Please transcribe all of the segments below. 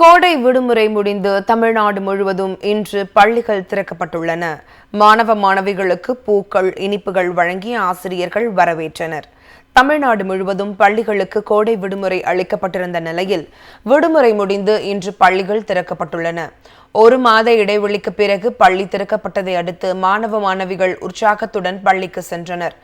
கோடை விடுமுறை முடிந்து தமிழ்நாடு முழுவதும் இன்று பள்ளிகள் திறக்கப்பட்டுள்ளன. மாணவ மாணவிகளுக்கு பூக்கள் இனிப்புகள் வழங்கி ஆசிரியர்கள் வரவேற்றனர். தமிழ்நாடு முழுவதும் பள்ளிகளுக்கு கோடை விடுமுறை அளிக்கப்பட்டிருந்த நிலையில் விடுமுறை முடிந்து இன்று பள்ளிகள் திறக்கப்பட்டுள்ளன. ஒரு மாத இடைவெளிக்கு பிறகு பள்ளி திறக்கப்பட்டதை அடுத்து மாணவ மாணவிகள் உற்சாகத்துடன் பள்ளிக்கு சென்றனர்.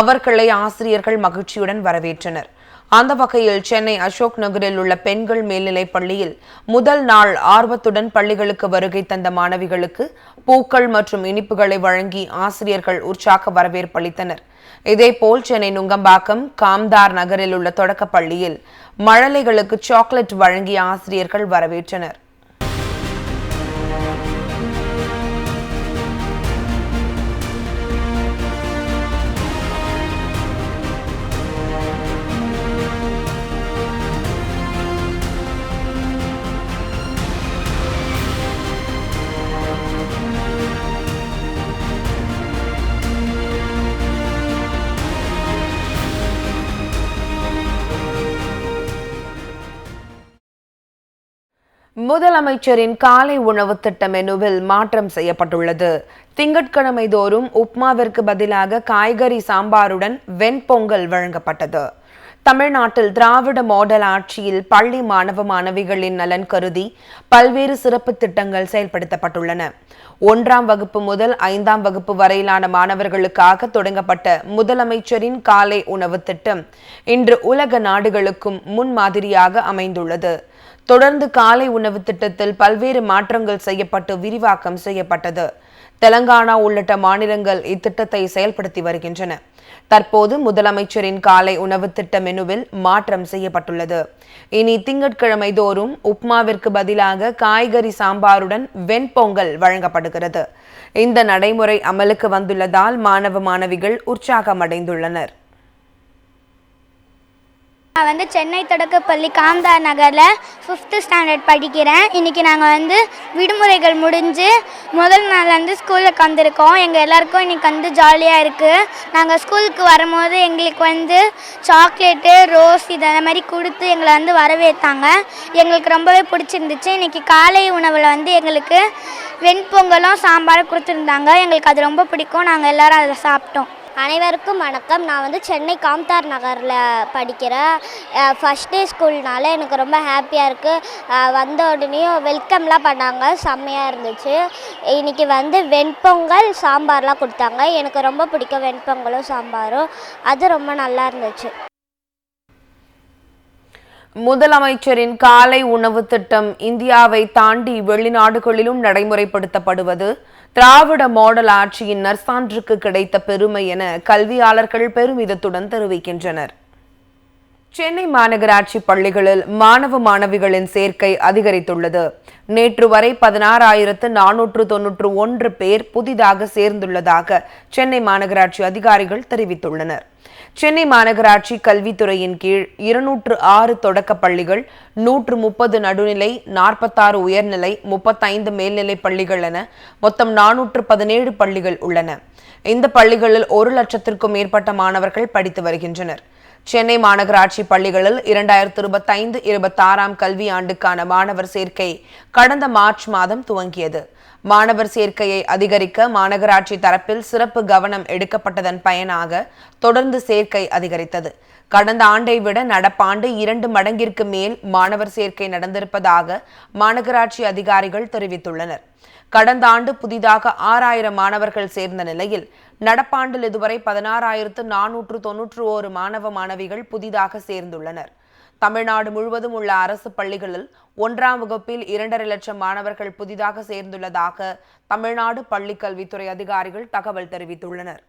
அவர்களை ஆசிரியர்கள் மகிழ்ச்சியுடன் வரவேற்றனர். அந்த வகையில் சென்னை அசோக் நகரில் உள்ள பெண்கள் மேல்நிலைப் பள்ளியில் முதல் நாள் ஆர்வத்துடன் பள்ளிகளுக்கு வருகை தந்த மாணவிகளுக்கு பூக்கள் மற்றும் இனிப்புகளை வழங்கி ஆசிரியர்கள் உற்சாக வரவேற்பு அளித்தனர். இதேபோல் சென்னை நுங்கம்பாக்கம் காம்தார் நகரில் உள்ள தொடக்கப் பள்ளியில் மழலைகளுக்கு சாக்லேட் வழங்கி ஆசிரியர்கள் வரவேற்றனர். முதலமைச்சரின் காலை உணவு திட்ட மெனுவில் மாற்றம் செய்யப்பட்டுள்ளது. திங்கட்கிழமை தோறும் உப்மாவிற்கு பதிலாக காய்கறி சாம்பாருடன் வெண்பொங்கல் வழங்கப்பட்டது. தமிழ்நாட்டில் திராவிட மாடல் ஆட்சியில் பள்ளி மாணவ மாணவிகளின் நலன் கருதி பல்வேறு சிறப்பு திட்டங்கள் செயல்படுத்தப்பட்டுள்ளன. ஒன்றாம் வகுப்பு முதல் ஐந்தாம் வகுப்பு வரையிலான மாணவர்களுக்காக தொடங்கப்பட்ட முதலமைச்சரின் காலை உணவு திட்டம் இன்று உலக நாடுகளுக்கும் முன்மாதிரியாக அமைந்துள்ளது. தொடர்ந்து காலை உணவு திட்டத்தில் பல்வேறு மாற்றங்கள் செய்யப்பட்டு விரிவாக்கம் செய்யப்பட்டது. தெலங்கானா உள்ளிட்ட மாநிலங்கள் இத்திட்டத்தை செயல்படுத்தி வருகின்றன. தற்போது முதலமைச்சரின் காலை உணவு திட்ட மெனுவில் மாற்றம் செய்யப்பட்டுள்ளது. இனி திங்கட்கிழமை தோறும் உப்மாவிற்கு பதிலாக காய்கறி சாம்பாருடன் வெண்பொங்கல் வழங்கப்படுகிறது. இந்த நடைமுறை அமலுக்கு வந்துள்ளதால் மாணவ மாணவிகள் உற்சாகமடைந்துள்ளனர். நான் வந்து சென்னை தொடக்கப்பள்ளி காம்தார் நகரில் ஃபிஃப்த்து ஸ்டாண்டர்ட் படிக்கிறேன். இன்றைக்கி நாங்கள் வந்து விடுமுறைகள் முடிஞ்சு முதல் நாள் வந்து ஸ்கூலுக்கு வந்திருக்கோம் எங்கள் எல்லாருக்கும் இன்றைக்கி வந்து ஜாலியாக இருக்குது நாங்கள் ஸ்கூலுக்கு வரும்போது எங்களுக்கு வந்து சாக்லேட்டு ரோஸ் இது அந்த மாதிரி கொடுத்து எங்களை வந்து வரவேற்றாங்க எங்களுக்கு ரொம்பவே பிடிச்சிருந்துச்சு. இன்றைக்கி காலை உணவில் வந்து எங்களுக்கு வெண்பொங்கலும் சாம்பாரும் கொடுத்துருந்தாங்க. எங்களுக்கு அது ரொம்ப பிடிக்கும். நாங்கள் எல்லோரும் அதை சாப்பிட்டோம். அனைவருக்கும் வணக்கம். நான் வந்து சென்னை காம்தார் நகரில் படிக்கிறேன் ஃபஸ்ட் டே ஸ்கூல்னால எனக்கு ரொம்ப ஹாப்பியாக இருக்குது வந்த உடனேயும் வெல்கம்லாம் பண்ணாங்க. செம்மையாக இருந்துச்சு. இன்றைக்கி வந்து வெண்பொங்கல் சாம்பார்லாம் கொடுத்தாங்க. எனக்கு ரொம்ப பிடிக்கும் வெண்பொங்கலும் சாம்பாரும். அது ரொம்ப நல்லா இருந்துச்சு. முதலமைச்சரின் காலை உணவு திட்டம் இந்தியாவை தாண்டி வெளிநாடுகளிலும் நடைமுறைப்படுத்தப்படுவது திராவிட மாடல் ஆட்சியின் நற்சான்றுக்கு கிடைத்த பெருமை என கல்வியாளர்கள் பெருமிதத்துடன் தெரிவிக்கின்றனர். சென்னை மாநகராட்சி பள்ளிகளில் மாணவ மாணவிகளின் சேர்க்கை அதிகரித்துள்ளது. நேற்று வரை பதினாறாயிரத்து நானூற்று தொன்னூற்று ஒன்று பேர் புதிதாக சேர்ந்துள்ளதாக சென்னை மாநகராட்சி அதிகாரிகள் தெரிவித்துள்ளனர். சென்னை மாநகராட்சி கல்வித்துறையின் கீழ் இருநூற்று ஆறு தொடக்க பள்ளிகள் நூற்று முப்பது நடுநிலை நாற்பத்தாறு உயர்நிலை முப்பத்தைந்து மேல்நிலை பள்ளிகள் என மொத்தம் நானூற்று பதினேழு பள்ளிகள் உள்ளன. இந்த பள்ளிகளில் ஒரு லட்சத்திற்கும் மேற்பட்ட மாணவர்கள் படித்து வருகின்றனர். சென்னை மாநகராட்சி பள்ளிகளில் இரண்டாயிரத்து இருபத்தைந்து இருபத்தாறாம் கல்வி ஆண்டுக்கான மாணவர் சேர்க்கை கடந்த மார்ச் மாதம் துவங்கியது. மாணவர் சேர்க்கையை அதிகரிக்க மாநகராட்சி தரப்பில் சிறப்பு கவனம் எடுக்கப்பட்டதன் பயனாக தொடர்ந்து சேர்க்கை அதிகரித்தது. கடந்த ஆண்டை விட நடப்பாண்டு இரண்டு மடங்கிற்கு மேல் மாணவர் சேர்க்கை நடந்திருப்பதாக மாநகராட்சி அதிகாரிகள் தெரிவித்துள்ளனர். கடந்த ஆண்டு புதிதாக ஆறாயிரம் மாணவர்கள் சேர்ந்த நிலையில் நடப்பாண்டில் இதுவரை பதினாறாயிரத்து நானூற்று தொன்னூற்று ஓரு மாணவ மாணவிகள் புதிதாக சேர்ந்துள்ளனர். தமிழ்நாடு முழுவதும் உள்ள அரசு பள்ளிகளில் ஒன்றாம் வகுப்பில் இரண்டரை லட்சம் மாணவர்கள் புதிதாக சேர்ந்துள்ளதாக தமிழ்நாடு பள்ளிக் கல்வித்துறை அதிகாரிகள் தகவல் தெரிவித்துள்ளனர்.